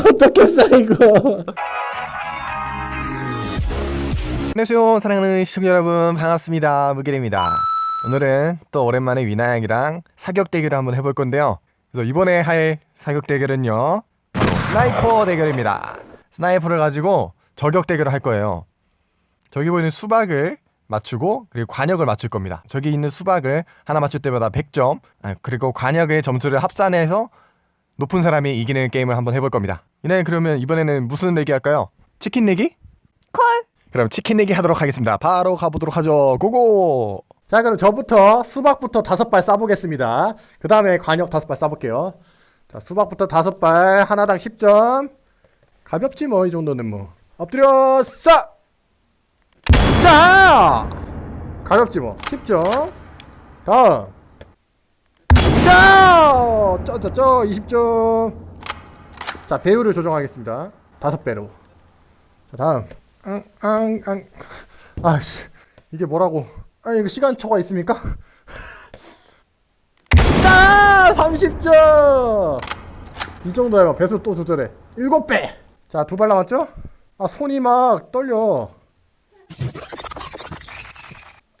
어떻겠어 이거? 안녕하세요. 사랑하는 시청자 여러분 반갑습니다. 무길입니다. 오늘은 또 오랜만에 위나양이랑 사격 대결을 한번 해볼 건데요. 그래서 이번에 할 사격 대결은요 바로 스나이퍼 대결입니다. 스나이퍼를 가지고 저격 대결을 할 거예요. 저기 보이는 수박을 맞추고 그리고 관역을 맞출 겁니다. 저기 있는 수박을 하나 맞출 때마다 100점 아, 그리고 관역의 점수를 합산해서 높은 사람이 이기는 게임을 한번 해볼 겁니다 이네 그러면 이번에는 무슨 내기 할까요? 치킨 내기? 콜 그럼 치킨 내기 하도록 하겠습니다. 바로 가보도록 하죠. 고고. 자 그럼 저부터 수박부터 다섯 발 쏴보겠습니다 그 다음에 관역 다섯 발 쏴볼게요 자 수박부터 다섯 발 하나당 10점 가볍지 뭐 이 정도는 뭐 엎드려 쏴! 자! 가볍지 뭐 10점 다음 자! 쩌쩌쩌 20점 자 배율을 조정하겠습니다. 다섯 배로. 자 다음. 앙앙앙. 아씨 이게 뭐라고? 아 이거 시간초가 있습니까? 자 30점! 이 정도야 배수 또 조절해. 7배! 자 두 발 남았죠? 아 손이 막 떨려.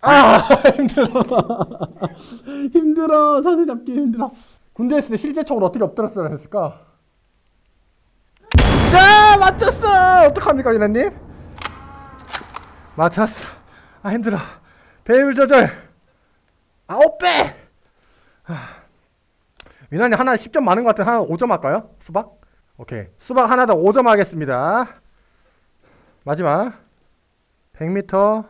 아 힘들어. 힘들어. 사슬 잡기 힘들어. 군대 있을 때 실제 총을 어떻게 엎드렸어야 했을까? 자 맞췄어 어떡합니까 유나님? 맞췄어 아 힘들어 배율 조절 아홉 배 유나님 하나 10점 많은 것 같은 하나 5점 할까요? 수박? 오케이 수박 하나당 5점 하겠습니다 마지막 100m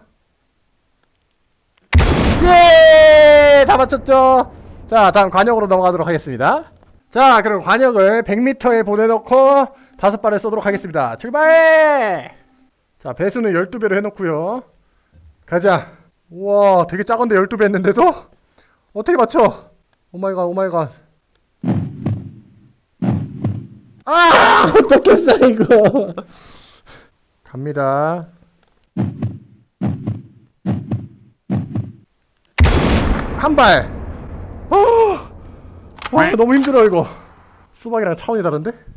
예! 다 맞췄죠? 자, 다음 관역으로 넘어가도록 하겠습니다. 자, 그럼 관역을 100m에 보내놓고 다섯 발을 쏘도록 하겠습니다. 출발! 자, 배수는 12배로 해놓고요. 가자. 우와, 되게 작은데 12배 했는데도? 어떻게 맞춰? 오마이갓, 오마이갓. 아! 어떻겠어, 이거. 갑니다. 한 발. 어! 와, 너무 힘들어 이거. 수박이랑 차원이 다른데?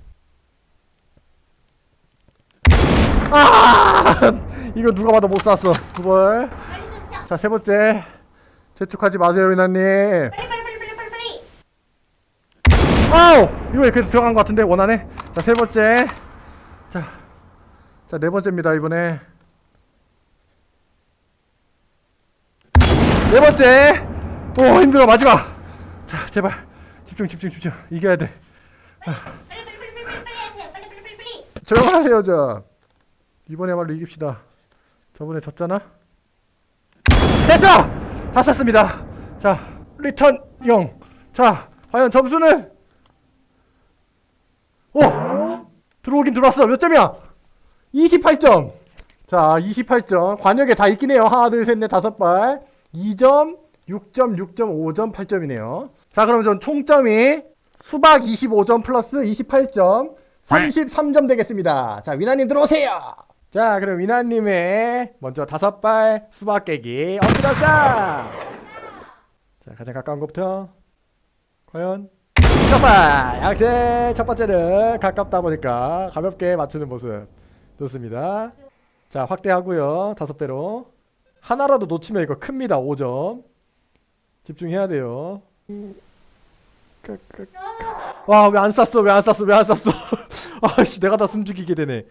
아! 이거 누가 봐도 못 쐈어. 두 발. 빨리 쏘시죠. 자, 세 번째. 재촉하지 마세요, 유나님. 아우! 이거 왜 이렇게 들어간 것 같은데, 원안에? 자, 세 번째. 자. 자, 네 번째입니다, 이번에. 네 번째! 오, 힘들어, 마지막! 자, 제발. 집중, 집중, 집중. 이겨야 돼. 빨리 빨리 빨리 빨리 빨리 하세요. 빨리 빨리 빨리 빨리. 조용하세요, 저. 이번에말로 이깁시다. 저번에 졌잖아? 됐어! 다 썼습니다. 자, 리턴 0. 자, 과연 점수는? 오! 들어오긴 들어왔어. 몇 점이야? 28점. 자, 28점. 관역에 다 있긴 해요. 하나, 둘, 셋, 넷, 다섯 발. 2점, 6점, 6점, 5점, 8점이네요. 자, 그럼 전 총점이 수박 25점 플러스 28점, 33점 되겠습니다. 자, 위나님 들어오세요. 자, 그럼 위나님의 먼저 다섯 발 수박 깨기 엎드렸어. 자, 가장 가까운 것부터 과연 첫 발. 역시 첫 번째는 가깝다 보니까 가볍게 맞추는 모습 좋습니다. 자, 확대하고요. 다섯 배로. 하나라도 놓치면 이거 큽니다. 5점. 집중해야 돼요. 와, 왜 안 쐈어? 왜 안 쐈어? 왜 안 쐈어? 아씨, 내가 다 숨죽이게 되네.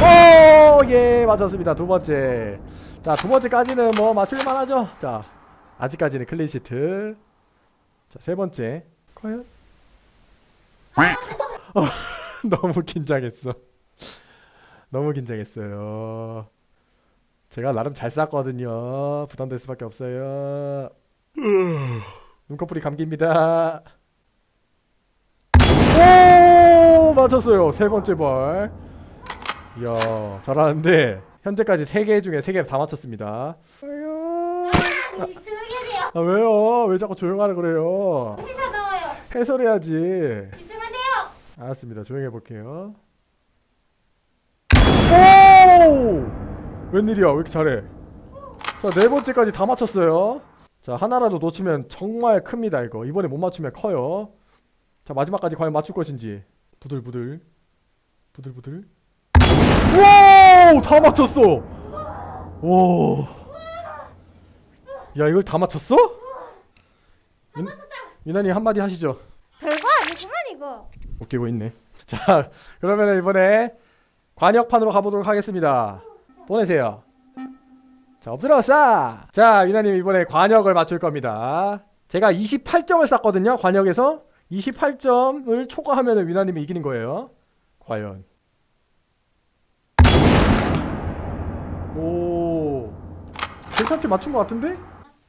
오, 예, 맞았습니다. 두 번째. 자, 두 번째까지는 뭐 맞출만 하죠. 자, 아직까지는 클린시트. 자, 세 번째. 과연? 어, 너무 긴장했어. 너무 긴장했어요. 제가 나름 잘 쌌거든요. 부담될 수밖에 없어요. 눈꺼풀이 감깁니다. 오 맞췄어요 세 번째 발. 이야 잘하는데 현재까지 세개 중에 세개다 맞췄습니다. 아유, 아, 조용히. 아 왜요? 왜 자꾸 조용하라 그래요? 회사 나와요. 해설해야지. 집중하세요. 알았습니다. 조용해 볼게요. 오! 웬일이야? 왜 이렇게 잘해? 자, 네 번째까지 다 맞췄어요. 자, 하나라도 놓치면 정말 큽니다, 이거. 이번에 못 맞추면 커요. 자, 마지막까지 과연 맞출 것인지. 부들부들 부들부들 오다 맞췄어. 오야 이걸 다 맞췄어? 유, 유나님 한마디 하시죠. 별거 아니구만 이거. 웃기고 있네. 자 그러면 이번에 관역판으로 가보도록 하겠습니다. 보내세요. 자 엎드려 싸자 유나님 이번에 관역을 맞출 겁니다. 제가 28점을 쌌거든요 관역에서. 28점을 초과하면 유나님이 이기는 거예요. 과연 오. 괜찮게 맞춘 것 같은데?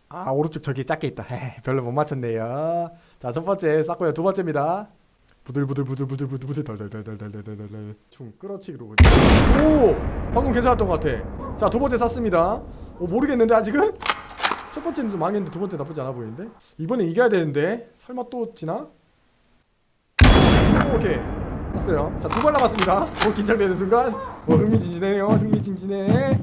아 오른쪽 저기 작게 있다. 에이, 별로 못 맞췄네요. 자 첫 번째 쌌고요. 두 번째입니다. 부들부들 부들부들 부들 덜덜덜덜덜덜덜덜. 충 끌어치기로 오! 방금 괜찮았던 것 같아. 자 두 번째 샀습니다. 오 모르겠는데 아직은? 첫 번째는 좀 망했는데 두 번째 나쁘지 않아 보이는데? 이번에 이겨야 되는데? 설마 또 지나? 오, 오케이. 샀어요. 자두번 남았습니다. 오 긴장되는 순간? 오 흥미진진해요. 흥미진진해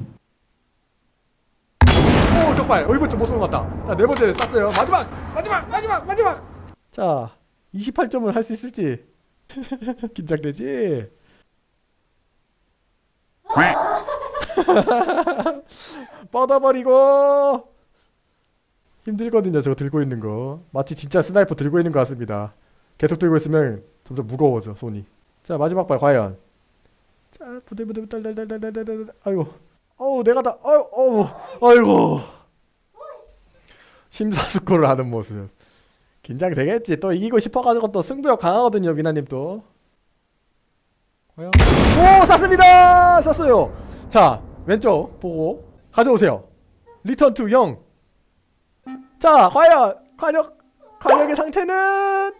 오 격발. 어 이번 좀못 쏜것 같다. 자 네 번째 쌌어요. 마지막! 마지막! 마지막! 마지막! 자 28점을 할 수 있을지. 긴장되지? 뻗어버리고. 힘들거든요. 저거 들고 있는 거. 마치 진짜 스나이퍼 들고 있는 것 같습니다. 계속 들고 있으면 점점 무거워져 손이. 자 마지막 발 과연. 자 부들부들 달달달달달달 아이고. 어우 내가 다 어우 어우 아이고 심사숙고를 하는 모습 긴장되겠지 또 이기고 싶어가지고 또 승부욕 강하거든요 미나님 또오 쐈습니다 쐈어요 자 왼쪽 보고 가져오세요 리턴 투 0. 자 과연 관역 관역의 상태는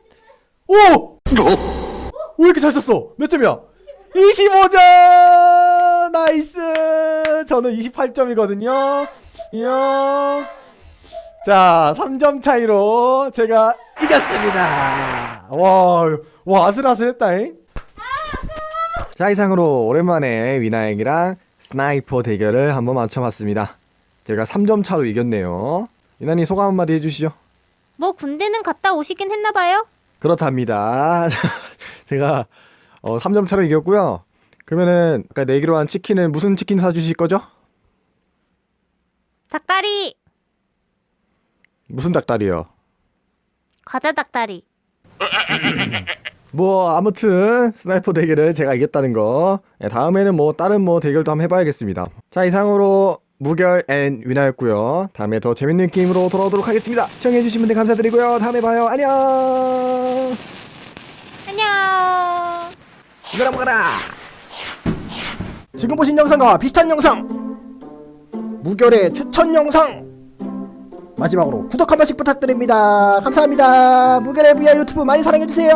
오! 왜 이렇게 잘 썼어? 몇 점이야? 25점! 나이스! 저는 28점이거든요. 이야. 자, 3점 차이로 제가 이겼습니다. 와, 와, 아슬아슬했다잉. 자 이상으로 오랜만에 위나영이랑 스나이퍼 대결을 한번 맞춰봤습니다. 제가 3점 차로 이겼네요. 유난히 소감 한마디 해주시죠. 뭐 군대는 갔다 오시긴 했나봐요. 그렇답니다. 제가 어, 3점 차로 이겼고요. 그러면은 아까 내기로 한 치킨은 무슨 치킨 사주실 거죠? 닭다리, 무슨 닭다리요? 과자 닭다리. 뭐 아무튼 스나이퍼 대결을 제가 이겼다는 거. 예, 다음에는 뭐 다른 뭐 대결도 한번 해봐야겠습니다. 자 이상으로 무결 앤 위나였고요. 다음에 더 재밌는 게임으로 돌아오도록 하겠습니다. 시청해주신 분들 감사드리고요. 다음에 봐요. 안녕! 안녕. 이거라 먹어라! 지금 보신 영상과 비슷한 영상! 무결의 추천 영상 마지막으로 구독 한 번씩 부탁드립니다. 감사합니다. VR 유튜브 많이 사랑해주세요